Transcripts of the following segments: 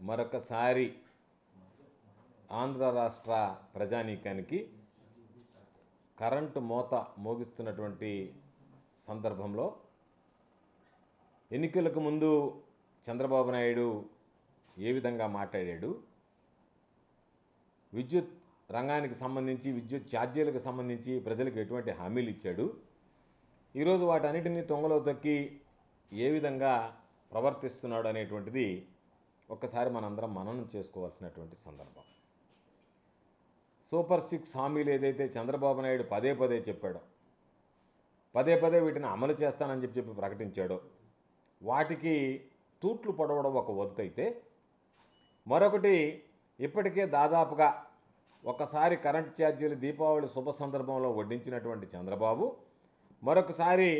మరొకసారి ఆంధ్ర రాష్ట్ర ప్రజానీకానికి కరెంటు మోత మోగిస్తున్నటువంటి సందర్భంలో ఎన్నికలకు ముందు చంద్రబాబు నాయుడు ఏ విధంగా మాట్లాడాడు? విద్యుత్ రంగానికి సంబంధించి విద్యుత్ ఛార్జీలకు సంబంధించి ప్రజలకు ఎటువంటి హామీలు ఇచ్చాడు? ఈరోజు వాటన్నిటిని తొంగలో తొక్కి ఏ విధంగా ప్రవర్తిస్తున్నాడు అనేటువంటిది ఒక్కసారి మనందరం మననం చేసుకోవాల్సినటువంటి సందర్భం. సూపర్ సిక్స్ హామీలు ఏదైతే చంద్రబాబు నాయుడు పదే పదే చెప్పాడో పదే పదే వీటిని అమలు చేస్తానని చెప్పి చెప్పి ప్రకటించాడో వాటికి తూట్లు పొడవడం ఒక వద్దు అయితే మరొకటి ఇప్పటికే దాదాపుగా ఒకసారి కరెంట్ ఛార్జీలు దీపావళి శుభ సందర్భంలో వడ్డించినటువంటి చంద్రబాబు మరొకసారి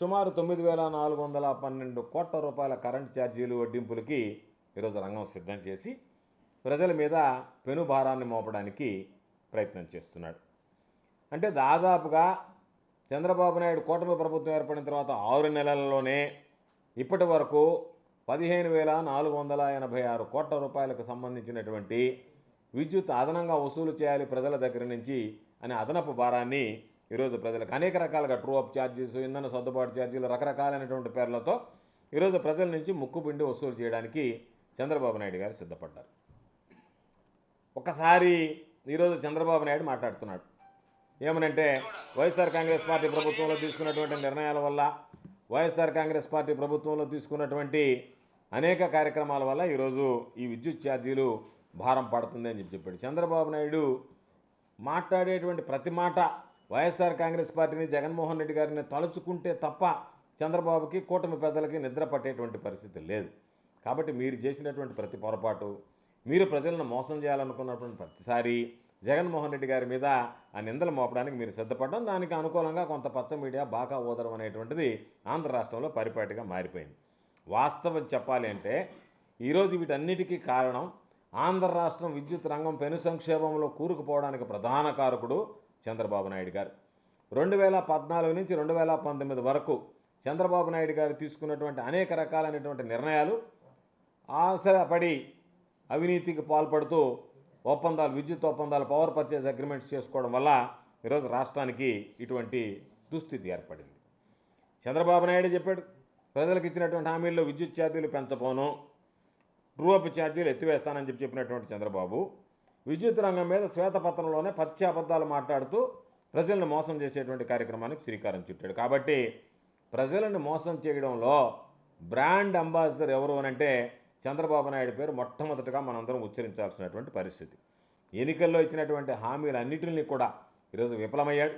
సుమారు తొమ్మిది వేల నాలుగు వందల పన్నెండు కోట్ల రూపాయల కరెంట్ ఛార్జీలు వడ్డింపులకి ఈరోజు రంగం సిద్ధం చేసి ప్రజల మీద పెనుభారాన్ని మోపడానికి ప్రయత్నం చేస్తున్నాడు. అంటే దాదాపుగా చంద్రబాబు నాయుడు కూటమి ప్రభుత్వం ఏర్పడిన తర్వాత ఆరు నెలల్లోనే ఇప్పటి వరకు పదిహేను వేల నాలుగు వందల ఎనభై ఆరు కోట్ల రూపాయలకు సంబంధించినటువంటి విద్యుత్ అదనంగా వసూలు చేయాలి ప్రజల దగ్గర నుంచి అనే అదనపు భారాన్ని ఈరోజు ప్రజలకు అనేక రకాలుగా ట్రూ అప్ ఛార్జెస్ ఇంధన సర్దుబాటు ఛార్జీలు రకరకాలైనటువంటి పేర్లతో ఈరోజు ప్రజల నుంచి ముక్కుపిండి వసూలు చేయడానికి చంద్రబాబు నాయుడు గారు సిద్ధపడ్డారు. ఒకసారి ఈరోజు చంద్రబాబు నాయుడు మాట్లాడుతున్నాడు. ఏమనంటే వైఎస్ఆర్ కాంగ్రెస్ పార్టీ ప్రభుత్వంలో తీసుకున్నటువంటి నిర్ణయాల వల్ల వైఎస్ఆర్ కాంగ్రెస్ పార్టీ ప్రభుత్వంలో తీసుకున్నటువంటి అనేక కార్యక్రమాల వల్ల ఈరోజు ఈ విద్యుత్ ఛార్జీలు భారం పడుతుంది అని చెప్పి చెప్పాడు. చంద్రబాబు నాయుడు మాట్లాడేటువంటి ప్రతి మాట వైఎస్ఆర్ కాంగ్రెస్ పార్టీని జగన్మోహన్ రెడ్డి గారిని తలుచుకుంటే తప్ప చంద్రబాబుకి కూటమి పెద్దలకి నిద్ర పట్టేటువంటి పరిస్థితి లేదు. కాబట్టి మీరు చేసినటువంటి ప్రతి పొరపాటు మీరు ప్రజలను మోసం చేయాలనుకున్నటువంటి ప్రతిసారి జగన్మోహన్ రెడ్డి గారి మీద ఆ నిందలు మోపడానికి మీరు సిద్ధపడడం దానికి అనుకూలంగా కొంత పచ్చ మీడియా బాగా ఓదడం అనేటువంటిది ఆంధ్ర రాష్ట్రంలో పరిపాటిగా మారిపోయింది. వాస్తవం చెప్పాలి అంటే ఈరోజు వీటన్నిటికీ కారణం ఆంధ్ర రాష్ట్రం విద్యుత్ రంగం పెను సంక్షేమంలో కూరుకుపోవడానికి ప్రధాన కారకుడు చంద్రబాబు నాయుడు గారు. రెండు వేల పద్నాలుగు నుంచి రెండు వేల పంతొమ్మిది వరకు చంద్రబాబు నాయుడు గారు తీసుకున్నటువంటి అనేక రకాలైనటువంటి నిర్ణయాలు ఆశపడి అవినీతికి పాల్పడుతూ ఒప్పందాలు విద్యుత్ ఒప్పందాలు పవర్ పర్చేజ్ అగ్రిమెంట్స్ చేసుకోవడం వల్ల ఈరోజు రాష్ట్రానికి ఇటువంటి దుస్థితి ఏర్పడింది. చంద్రబాబు నాయుడు చెప్పాడు ప్రజలకు ఇచ్చినటువంటి హామీల్లో విద్యుత్ ఛార్జీలు పెంచబోను ట్రూఅప్ ఛార్జీలు ఎత్తివేస్తానని చెప్పి చెప్పినటువంటి చంద్రబాబు విద్యుత్ రంగం మీద శ్వేతపత్రంలోనే పచ్చి అబద్ధాలు మాట్లాడుతూ ప్రజలను మోసం చేసేటువంటి కార్యక్రమానికి శ్రీకారం చుట్టాడు. కాబట్టి ప్రజలను మోసం చేయడంలో బ్రాండ్ అంబాసిడర్ ఎవరు అనంటే చంద్రబాబు నాయుడు పేరు మొట్టమొదటిగా మనందరం ఉచ్చరించాల్సినటువంటి పరిస్థితి. ఎన్నికల్లో ఇచ్చినటువంటి హామీలన్నిటిని కూడా ఈరోజు విఫలమయ్యాడు.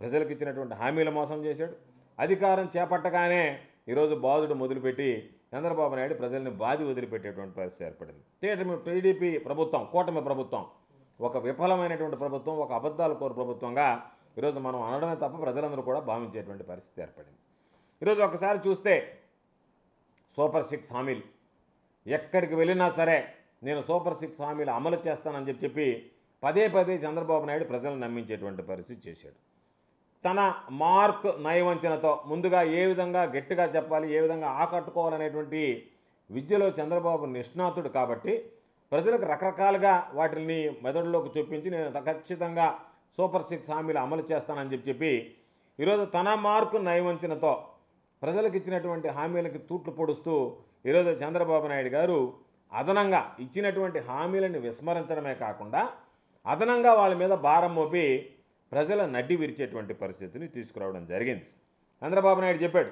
ప్రజలకు ఇచ్చినటువంటి హామీలు మోసం చేశాడు. అధికారం చేపట్టగానే ఈరోజు బాధుడు మొదలుపెట్టి చంద్రబాబు నాయుడు ప్రజల్ని బాధి వదిలిపెట్టేటువంటి పరిస్థితి ఏర్పడింది. టీడీపీ టీడీపీ ప్రభుత్వం కూటమి ప్రభుత్వం ఒక విఫలమైనటువంటి ప్రభుత్వం ఒక అబద్ధాల కోరు ప్రభుత్వంగా ఈరోజు మనం అనడమే తప్ప ప్రజలందరూ కూడా భావించేటువంటి పరిస్థితి ఏర్పడింది. ఈరోజు ఒకసారి చూస్తే సూపర్ సిక్స్ హామీలు. ఎక్కడికి వెళ్ళినా సరే నేను సూపర్ సిక్స్ హామీలు అమలు చేస్తానని చెప్పి చెప్పి పదే పదే చంద్రబాబు నాయుడు ప్రజలను నమ్మించేటువంటి పరిస్థితి చేశాడు. తన మార్క్ నయవంచనతో ముందుగా ఏ విధంగా గట్టిగా చెప్పాలి ఏ విధంగా ఆకట్టుకోవాలనేటువంటి విద్యలో చంద్రబాబు నిష్ణాతుడు కాబట్టి ప్రజలకు రకరకాలుగా వాటిని మెదడులోకి చూపించి నేను ఖచ్చితంగా సూపర్ సిక్స్ హామీలు అమలు చేస్తానని చెప్పి చెప్పి ఈరోజు తన మార్కు నయవంచనతో ప్రజలకు ఇచ్చినటువంటి హామీలకి తూట్లు పొడుస్తూ ఈరోజు చంద్రబాబు నాయుడు గారు అదనంగా ఇచ్చినటువంటి హామీలను విస్మరించడమే కాకుండా అదనంగా వాళ్ళ మీద భారం మోపి ప్రజల నడ్డి విరిచేటువంటి పరిస్థితిని తీసుకురావడం జరిగింది. చంద్రబాబు నాయుడు చెప్పాడు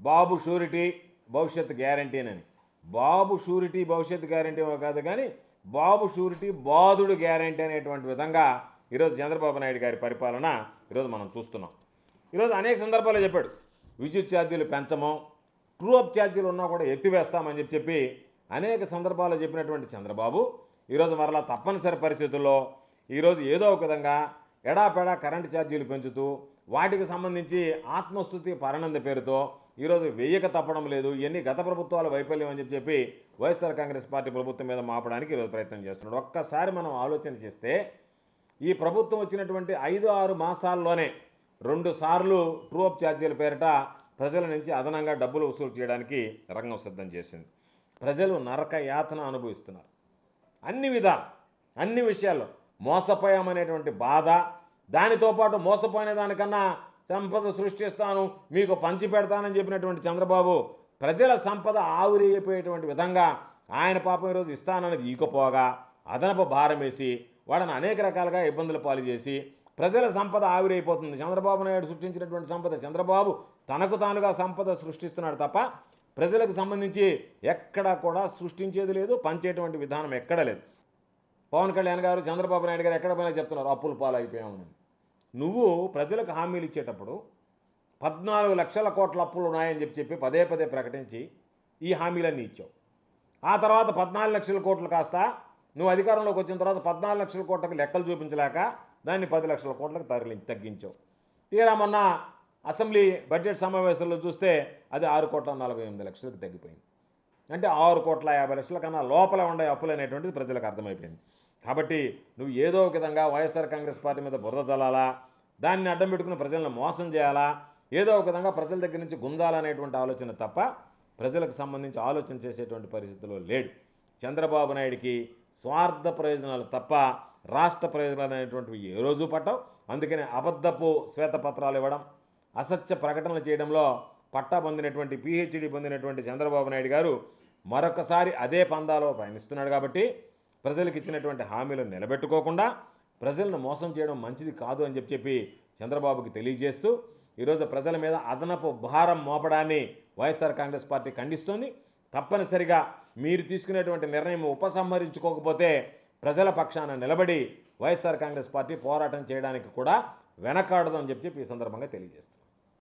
బాబు షూరిటీ భవిష్యత్ గ్యారంటీనని. బాబు షూరిటీ భవిష్యత్ గ్యారంటీ కాదు కానీ బాబు షూరిటీ బాధుడు గ్యారంటీ అనేటువంటి విధంగా ఈరోజు చంద్రబాబు నాయుడు గారి పరిపాలన ఈరోజు మనం చూస్తున్నాం. ఈరోజు అనేక సందర్భాల్లో చెప్పాడు విద్యుత్ ఛార్జీలు పెంచము ట్రూ అప్ ఛార్జీలు ఉన్నా కూడా ఎత్తివేస్తామని చెప్పి చెప్పి అనేక సందర్భాల్లో చెప్పినటువంటి చంద్రబాబు ఈరోజు మరలా తప్పనిసరి పరిస్థితుల్లో ఈరోజు ఏదో ఒక విధంగా ఎడాపెడా కరెంటు ఛార్జీలు పెంచుతూ వాటికి సంబంధించి ఆత్మస్థుతి పరనంద పేరుతో ఈరోజు వెయ్యక తప్పడం లేదు ఇవన్నీ గత ప్రభుత్వాల వైఫల్యం అని చెప్పి చెప్పి వైఎస్ఆర్ కాంగ్రెస్ పార్టీ ప్రభుత్వం మీద మాపడానికి ఈరోజు ప్రయత్నం చేస్తున్నాడు. ఒక్కసారి మనం ఆలోచన చేస్తే ఈ ప్రభుత్వం వచ్చినటువంటి ఐదు ఆరు మాసాల్లోనే రెండు సార్లు ట్రూ అప్ ఛార్జీల పేరిట ప్రజల నుంచి అదనంగా డబ్బులు వసూలు చేయడానికి రంగం సిద్ధం చేసింది. ప్రజలు నరక యాతన అనుభవిస్తున్నారు. అన్ని విధాలు అన్ని విషయాల్లో మోసపోయామనేటువంటి బాధ దానితో పాటు మోసపోయిన దానికన్నా సంపద సృష్టిస్తాను మీకు పంచి పెడతానని చెప్పినటువంటి చంద్రబాబు ప్రజల సంపద ఆవిరైపోయేటువంటి విధంగా ఆయన పాపం ఈరోజు ఇస్తానన్నది ఈకపోగా అదనపు భారం వేసి వాళ్ళని అనేక రకాలుగా ఇబ్బందులు పాలు చేసి ప్రజల సంపద ఆవిరైపోతుంది చంద్రబాబు నాయుడు సృష్టించినటువంటి సంపద చంద్రబాబు తనకు తానుగా సంపద సృష్టిస్తున్నాడు తప్ప ప్రజలకు సంబంధించి ఎక్కడా కూడా సృష్టించేది లేదు పంచేటువంటి విధానం ఎక్కడ లేదు. పవన్ కళ్యాణ్ గారు చంద్రబాబు నాయుడు గారు ఎక్కడ పోయినా చెప్తున్నారు అప్పులు పాలైపోయామని. నువ్వు ప్రజలకు హామీలు ఇచ్చేటప్పుడు పద్నాలుగు లక్షల కోట్ల అప్పులు ఉన్నాయని చెప్పి చెప్పి పదే పదే ప్రకటించి ఈ హామీలన్నీ ఇచ్చావు. ఆ తర్వాత పద్నాలుగు లక్షల కోట్లు కాస్త నువ్వు అధికారంలోకి వచ్చిన తర్వాత పద్నాలుగు లక్షల కోట్లకు లెక్కలు చూపించలేక దాన్ని పది లక్షల కోట్లకు తరలి తగ్గించావు. తీరా మొన్న అసెంబ్లీ బడ్జెట్ సమావేశంలో చూస్తే అది ఆరు కోట్ల నలభై ఎనిమిది లక్షలకు తగ్గిపోయింది. అంటే ఆరు కోట్ల యాభై లక్షల కన్నా లోపల ఉండే అప్పులు అనేటువంటిది ప్రజలకు అర్థమైపోయింది. కాబట్టి నువ్వు ఏదో ఒక విధంగా వైఎస్ఆర్ కాంగ్రెస్ పార్టీ మీద బురద చల్లాలా దాన్ని అడ్డం పెట్టుకుని ప్రజలను మోసం చేయాలా ఏదో ఒక విధంగా ప్రజల దగ్గర నుంచి గుంజాలనేటువంటి ఆలోచన తప్ప ప్రజలకు సంబంధించి ఆలోచన చేసేటువంటి పరిస్థితిలో లేడు. చంద్రబాబు నాయుడికి స్వార్థ ప్రయోజనాలు తప్ప రాష్ట్ర ప్రయోజనాలు అనేటువంటివి ఏ రోజు పట్టవు. అందుకని అబద్ధపు శ్వేతపత్రాలు ఇవ్వడం అసత్య ప్రకటనలు చేయడంలో పట్టా పొందినటువంటి పిహెచ్డి పొందినటువంటి చంద్రబాబు నాయుడు గారు మరొకసారి అదే పందాలో పయనిస్తున్నాడు కాబట్టి ప్రజలకు ఇచ్చినటువంటి హామీలను నిలబెట్టుకోకుండా ప్రజలను మోసం చేయడం మంచిది కాదు అని చెప్పి చెప్పి చంద్రబాబుకి తెలియజేస్తూ ఈరోజు ప్రజల మీద అదనపు భారం మోపడాన్ని వైఎస్ఆర్ కాంగ్రెస్ పార్టీ ఖండిస్తోంది. తప్పనిసరిగా మీరు తీసుకునేటువంటి నిర్ణయం ఉపసంహరించుకోకపోతే ప్రజల పక్షాన నిలబడి వైఎస్ఆర్ కాంగ్రెస్ పార్టీ పోరాటం చేయడానికి కూడా వెనకాడదు అని చెప్పి చెప్పి ఈ సందర్భంగా తెలియజేస్తుంది